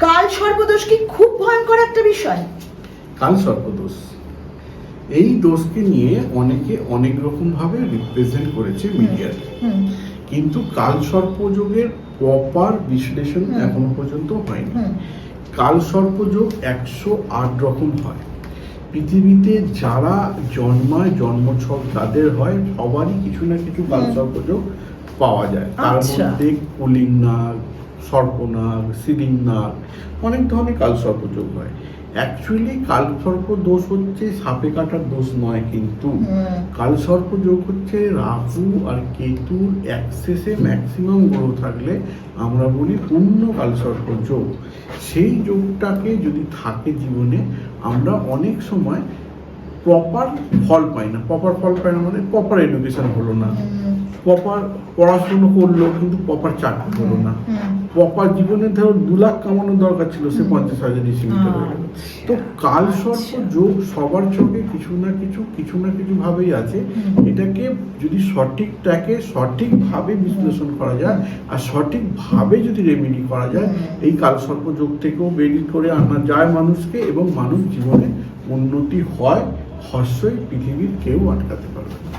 কাল সর্বদোষ কি খুব ভয়ঙ্কর একটা বিষয়? কাল সর্পদোষ। এই দোষকে নিয়ে অনেকে অনেক রকম ভাবে রিপ্রেজেন্ট করেছে মিডিয়াতে কিন্তু কাল সর্পযোগের প্রপার বিশ্লেষণ এখনও পর্যন্ত হয়নি। কাল সর্পযোগ একশো আট রকম হয়। পৃথিবীতে যারা জন্মায় জন্মছক যাদের হয় সবারই কিছু না কিছু কাল। সর্পযোগ পাওয়া যায়। তার আচ্ছা। মধ্যে কুলিং নাগ সর্পনাগ সিলিং নাগ অনেক ধরনের কাল যোগ হয়। অ্যাকচুয়ালি কাল সর্প দোষ হচ্ছে সাপে কাটার দোষ নয় কিন্তু কালসর্প যোগ হচ্ছে রাহু আর কেতুর অ্যাক্সেসে ম্যাক্সিমাম গ্রহ থাকলে আমরা বলি পূর্ণ কালসর্প যোগ সেই যোগটাকে যদি থাকে জীবনে আমরা অনেক সময় প্রপার ফল পাই না। প্রপার ফল পাই না মানে প্রপার এডুকেশন হলো না। প্রপার পড়াশুনো করল কিন্তু প্রপার চাকরি হলো না। প্রপার জীবনে ধরো দু লাখ কামানোর দরকার ছিল সে পঞ্চাশ হাজারই সীমিত হয়ে তো কাল সর্প যোগ সবার চোখে কিছু না কিছু কিছু না কিছু ভাবেই আছে। এটাকে যদি সঠিকটাকে সঠিকভাবে বিশ্লেষণ করা যায় আর সঠিকভাবে যদি রেমেডি করা যায় এই কাল সর্প যোগ থেকেও বেরিয়ে করে আনা যায় মানুষকে এবং মানুষ জীবনে উন্নতি হয় হর্ষই পৃথিবীর কেউ আটকাতে পারবে না।